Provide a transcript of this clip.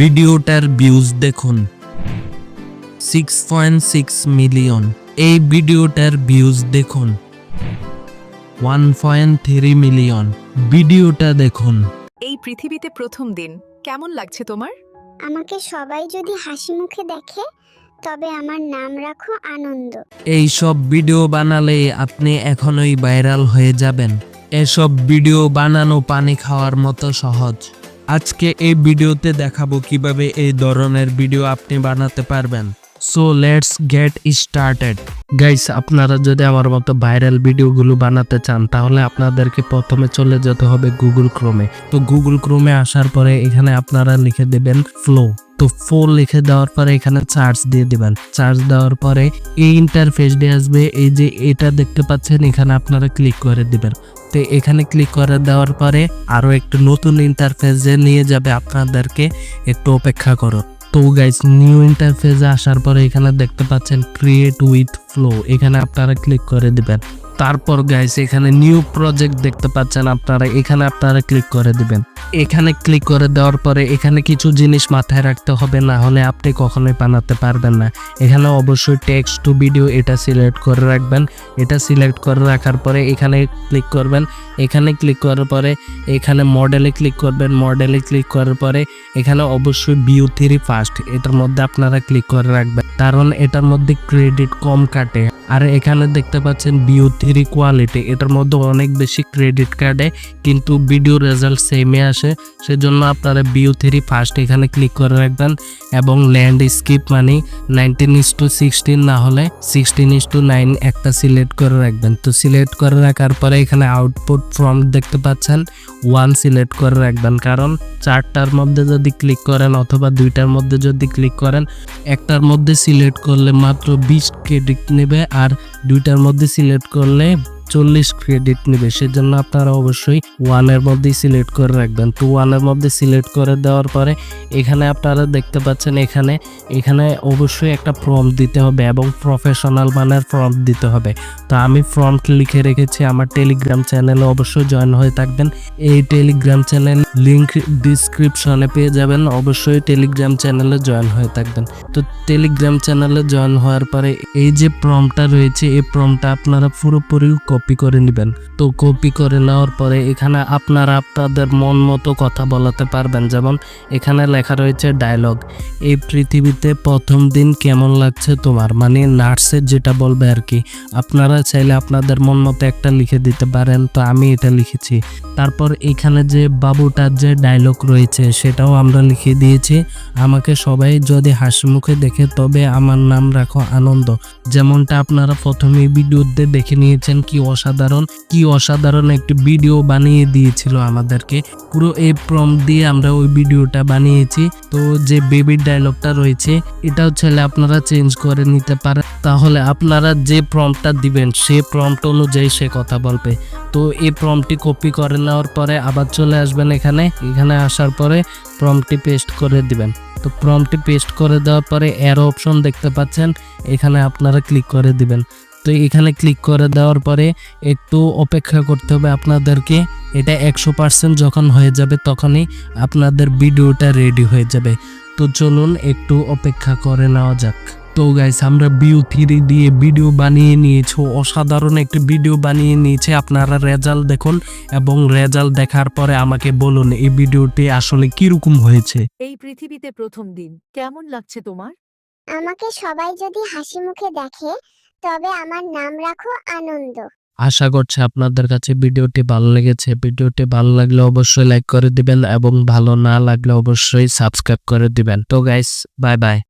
ভিডিওটার ভিউজ দেখুন। Six point six million এই ভিডিওটার ভিউজ দেখুন। ওয়ান পয়েন্ট থ্রি মিলিয়ন ভিডিওটা দেখুন। এই পৃথিবীতে প্রথম দিন। কেমন লাগছে তোমার? আমাকে সবাই যদি হাসি মুখে দেখে তবে আমার নাম রাখো আনন্দ। এই সব ভিডিও বানালে আপনি এখনই ভাইরাল হয়ে যাবেন। এসব ভিডিও বানানো পানি খাওয়ার মতো সহজ। আজকে এই ভিডিওতে দেখাবো কীভাবে এই ধরনের ভিডিও আপনি বানাতে পারবেন। So let's get started guys আপনারা যদি আমার মতো ভাইরাল ভিডিওগুলো বানাতে চান, তাহলে আপনাদেরকে প্রথমে চলে যেতে হবে গুগল ক্রোমে তো গুগল ক্রোমে আসার পরে এখানে আপনারা লিখে দেবেন ফ্লো তো ফোর লিখে দেওয়ার পরে এখানে চার্জ দিয়ে দিবেন। চার্জ দেওয়ার পরে এই ইন্টারফেস দিয়ে আসবে, এই যে এটা দেখতে পাচ্ছেন, এখানে আপনারা ক্লিক করে দিবেন। তো এখানে ক্লিক করে দেওয়ার পরে আরও একটু নতুন ইন্টারফেসে নিয়ে যাবে আপনাদেরকে, একটু অপেক্ষা করো তো গাইস নিউ ইন্টারফেসে আসার পরে এখানে দেখতে পাচ্ছেন ক্রিয়েট উইথ ফ্লো এখানে আপনারা ক্লিক করে দিবেন। তারপর গাইস এখানে নিউ প্রজেক্ট দেখতে পাচ্ছেন, আপনারা এখানে আপনারা ক্লিক করে দিবেন। এখানে ক্লিক করে দেওয়ার পরে এখানে কিছু জিনিস মাথায় রাখতে হবে, না হলে আপনি কখনোই বানাতে পারবেন না। এখানে অবশ্যই টেক্সট টু ভিডিও এটা সিলেক্ট করে রাখবেন। এটা সিলেক্ট করে রাখার পরে এখানে ক্লিক করবেন। এখানে ক্লিক করার পরে এখানে মডেলে ক্লিক করবেন। মডেলে ক্লিক করার পরে এখানে অবশ্যই ভিউ থ্রি ফার্স্ট এটার মধ্যে আপনারা ক্লিক করে রাখবেন। কারণ এটার মধ্যে ক্রেডিট কম কাটে। আর এখানে দেখতে পাচ্ছেন ভিউ থ্রি কোয়ালিটি এটার মধ্যে অনেক বেশি ক্রেডিট কার্ডে কিন্তু ভিডিও রেজাল্ট সেমে আসে। সেজন্য আপনারা ভিউ থ্রি ফার্স্ট এখানে ক্লিক করে রাখবেন এবং ল্যান্ড স্কিপ মানে নাইনটিন ইস টু সিক্সটিন না হলে সিক্সটিন ইস টু নাইন একটা সিলেক্ট করে রাখবেন। তো সিলেক্ট করে রাখার পরে এখানে আউটপুট ফ্রম দেখতে পাচ্ছেন ওয়ান সিলেক্ট করে রাখবেন। কারণ চারটার মধ্যে যদি ক্লিক করেন অথবা দুইটার মধ্যে যদি ক্লিক করেন, একটার মধ্যে সিলেক্ট করলে মাত্র বিশ ক্রেডিট নেবে আর দুইটার মধ্যে সিলেক্ট করলে চল্লিশ ক্রেডিট নেবে, সেজন্য আপনারা অবশ্যই ওয়ানের মধ্যেই সিলেক্ট করে রাখবেন। তো ওয়ানের মধ্যে সিলেক্ট করে দেওয়ার পরে এখানে আপনারা দেখতে পাচ্ছেন এখানে এখানে অবশ্যই একটা ফর্ম দিতে হবে এবং প্রফেশনাল মানের ফর্ম দিতে হবে। তো আমি ফর্মট লিখে রেখেছি, আমার টেলিগ্রাম চ্যানেলে অবশ্যই জয়েন হয়ে থাকবেন। এই টেলিগ্রাম চ্যানেল লিংক ডিসক্রিপশনে পেয়ে যাবেন, অবশ্যই টেলিগ্রাম চ্যানেলে জয়েন হয়ে থাকবেন। তো টেলিগ্রাম চ্যানেলে জয়েন হওয়ার পরে এই যে প্রমটা রয়েছে, এই প্রমটা আপনারা পুরোপুরি কপি করে নেবেন। তো কপি করে নেওয়ার পরে এখানে আপনারা আপনাদের মন মতো কথা বলাতে পারবেন। যেমন এখানে লেখা রয়েছে ডায়লগ এই পৃথিবীতে প্রথম দিন কেমন লাগছে তোমার? মানে নার্সের যেটা বলবে আর কি আপনারা চাইলে আপনাদের মন মতো একটা লিখে দিতে পারেন। তো আমি এটা লিখেছি। তারপর এখানে যে বাবুটার যে ডায়লগ রয়েছে, সেটাও আমরা লিখে দিয়েছি। আমাকে সবাই যদি হাসি মুখে দেখে, তবে আমার নাম রাখো আনন্দ। যেমনটা আপনারা প্রথমে ভিডিওতে দেখে নিয়েছেন কি অসাধারণ, কি অসাধারণ একটি ভিডিও বানিয়ে দিয়েছিল আমাদেরকে। পুরো এই প্রম দিয়ে আমরা ওই ভিডিওটা বানিয়েছি। তো যে বেবির ডায়লগটা রয়েছে, এটাও চাইলে আপনারা চেঞ্জ করে নিতে পারেন। তাহলে আপনারা যে প্রমটা দিবেন সে প্রম্পট অনুযায়ী সে কথা বলবে। তো এই প্রমটি কপি করে নেওয়ার পরে আবার চলে আসবেন এখানে। এখানে আসার পরে প্রমটি পেস্ট করে দিবেন। তো প্রমটি পেস্ট করে দেওয়ার পরে এর অপশন দেখতে পাচ্ছেন। এখানে আপনারা ক্লিক করে দিবেন। তো এখানে ক্লিক করে দেওয়ার পরে একটু অপেক্ষা করতে হবে আপনাদেরকে। এটা একশো পার্সেন্ট যখন হয়ে যাবে তখনই আপনাদের ভিডিওটা রেডি হয়ে যাবে। তো চলুন একটু অপেক্ষা করে নেওয়া যাক। তো গাইস আমরা বিউ থ্রি দিয়ে ভিডিও বানিয়ে নিয়েছি। অসাধারণ একটি ভিডিও বানিয়ে নিয়েছে। আপনারা রেজাল্ট দেখুন এবং রেজাল্ট দেখার পরে আমাকে বলুন এই ভিডিওটি আসলে কীরকম হয়েছে? এই পৃথিবীতে প্রথম দিন। কেমন লাগছে তোমার? আমাকে সবাই যদি হাসি মুখে দেখে তবে আমার নাম রাখো আনন্দ। আশা করছি আপনাদের কাছে ভিডিওটি ভালো লেগেছে। ভিডিওটি ভালো লাগলে অবশ্যই লাইক করে দিবেন এবং ভালো না লাগলে অবশ্যই সাবস্ক্রাইব করে দিবেন। তো গাইস বাই বাই